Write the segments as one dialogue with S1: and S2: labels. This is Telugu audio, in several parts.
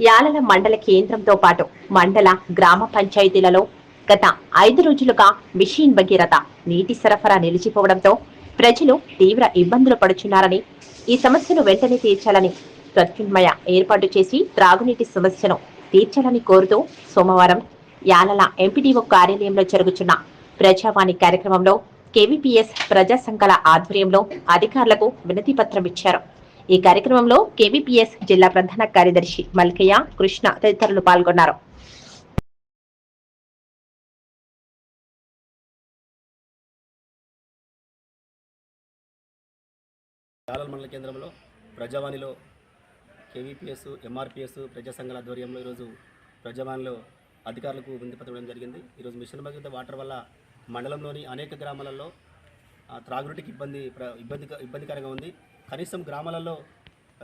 S1: యాలల మండల కేంద్రంతో పాటు మండల గ్రామ పంచాయతీలలో గత ఐదు రోజులుగా మిషన్ భగీరథ నీటి సరఫరా నిలిచిపోవడంతో ప్రజలు తీవ్ర ఇబ్బందులు పడుచున్నారని ఈ సమస్యను వెంటనే తీర్చాలని ప్రత్యున్మయ ఏర్పాటు చేసి త్రాగునీటి సమస్యను తీర్చాలని కోరుతూ సోమవారం యాలల ఎంపీడీఓ కార్యాలయంలో జరుగుతున్న ప్రజావాణి కార్యక్రమంలో కేవీపీఎస్ ప్రజా సంఘాల ఆధ్వర్యంలో అధికారులకు వినతి పత్రం ఇచ్చారు. ఈ కార్యక్రమంలో కేవీపీఎస్ జిల్లా ప్రధాన కార్యదర్శి మల్కయ్య కృష్ణ తదితరులు పాల్గొన్నారు.
S2: యాలల్ మండల కేంద్రంలో ప్రజావాణిలో కేవీపీఎస్ ఎంఆర్పిఎస్ ప్రజా సంఘాల ఆధ్వర్యంలో ఈరోజు ప్రజావాణిలో అధికారులకు విందుపతడం జరిగింది. ఈరోజు మిషన్ భగీరథ వాటర్ వల్ల మండలంలోని అనేక గ్రామాలలో త్రాగునీటికి ఇబ్బంది ప్ర- ఇబ్బంది ఇబ్బందికరంగా ఉంది. కనీసం గ్రామాలలో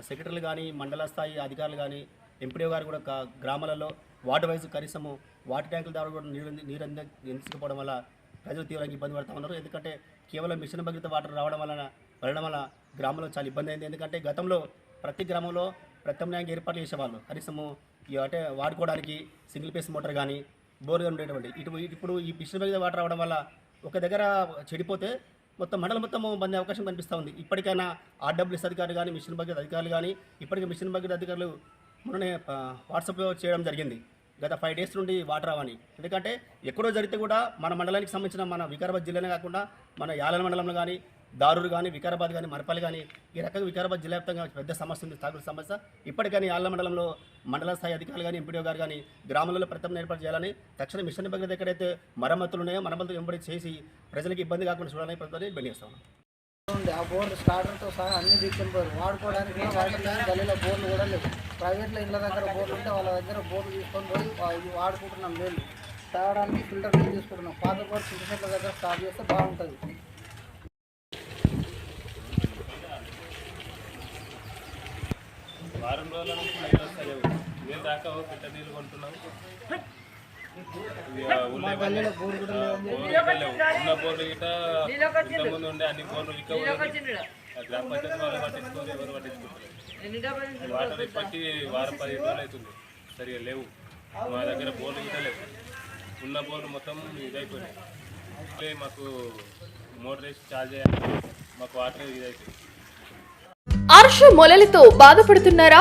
S2: సెక్రటరీలు కానీ మండల స్థాయి అధికారులు కానీ ఎంపీడీ గారు కూడా గ్రామాలలో వాటర్ వైజ్ కనీసము వాటర్ ట్యాంకుల ద్వారా కూడా నీరు నీరు అందించకపోవడం ఎంచుకోవడం వల్ల ప్రజలు తీవ్రంగా ఇబ్బంది పడుతూ ఉన్నారు. ఎందుకంటే కేవలం మిషన్ భగీరథ వాటర్ రావడం వలన వెళ్ళడం వల్ల గ్రామంలో చాలా ఇబ్బంది అయింది. ఎందుకంటే గతంలో ప్రతి గ్రామంలో ప్రత్యామ్నాయంగా ఏర్పాట్లు చేసేవాళ్ళు. కనీసము ఈ అంటే వాడుకోవడానికి సింగిల్ పేస్ మోటార్ కానీ బోర్గా ఉండేటువంటి. ఇటు ఇప్పుడు ఈ మిషన్ భగీరథ వాటర్ రావడం వల్ల ఒక దగ్గర చెడిపోతే మొత్తం మండలం మొత్తం బంద్ అవకాశం కనిపిస్తూ ఉంది. ఇప్పటికైనా ఆర్డబ్ల్యూఎస్ అధికారులు కానీ మిషన్ భగీరథ అధికారులు కానీ ఇప్పటికే మిషన్ భగీరథ అధికారులు మొన్ననే వాట్సాప్లో చేయడం జరిగింది. గత ఫైవ్ డేస్ నుండి వాటర్ రావని. ఎందుకంటే ఎక్కడో జరిగితే కూడా మన మండలానికి సంబంధించిన మన వికారాబాద్ జిల్లానే కాకుండా మన యాలన మండలంలో కానీ దారూరు కానీ వికారాబాద్ కానీ మరపల్లి కానీ ఈ రకంగా వికారాబాద్ జిల్లా వ్యాప్తంగా పెద్ద సమస్య ఉంది. తాగుడు సమస్య. ఇప్పటికైనా యాళ్ళ మండలంలో మండల స్థాయి అధికారులు కానీ ఎంపీడీఓ గారు కానీ గ్రామాలలో ప్రతిమ ఏర్పాటు చేయాలని తక్షణ మిషన్ భగీరథ ఎక్కడైతే మరమ్మతులు ఉన్నాయో మరమ్మతులు వెంబడి చేసి ప్రజలకు ఇబ్బంది కాకుండా చూడాలని ప్రభుత్వాన్ని ఇబ్బంది
S3: ఉంది ఆ బోర్డు స్టార్టర్తో సహా అన్ని తీసుకెళ్ళిపోయారు వాడుకోవడానికి వాటర్ లేదు గల్లీలో బోర్లు కూడా లేవు. ప్రైవేట్లో ఇళ్ళ దగ్గర బోర్లు ఉంటే వాళ్ళ దగ్గర బోర్లు తీసుకొని పోయి ఇవి వాడుకుంటున్నాం నీళ్ళు తాగడానికి ఫిల్టర్ నీళ్ళు తీసుకుంటున్నాం. పాత బోర్డు చింత దగ్గర స్టార్ట్ చేస్తే బాగుంటుంది.
S4: వారం రోజుల నుంచి నీళ్ళు వస్తలేవు. మేము దాకా ఫిల్టర్ నీళ్ళు కొంటున్నాం ఉన్న బోర్లు గిట్ట ఇంతకుముందు ఉండే అన్ని బోర్లు ఇక్క గ్రామ పంచాయతీ వాళ్ళు పట్టించుకోరు ఎవరు పట్టించుకుంటారు. వాటర్ ఇప్పటికి వారం పది రోజులు అవుతుంది. సరిగా లేవు. మా దగ్గర బోర్లు గిట్ట లేవు. ఉన్న బోర్లు మొత్తం ఇదైపోయినాయి. మాకు మోటార్ వేసి చార్జ్ చేయాలి. మాకు వాటర్ ఇదైపోయింది.
S5: అర్ష మొలలతో బాధపడుతున్నారా?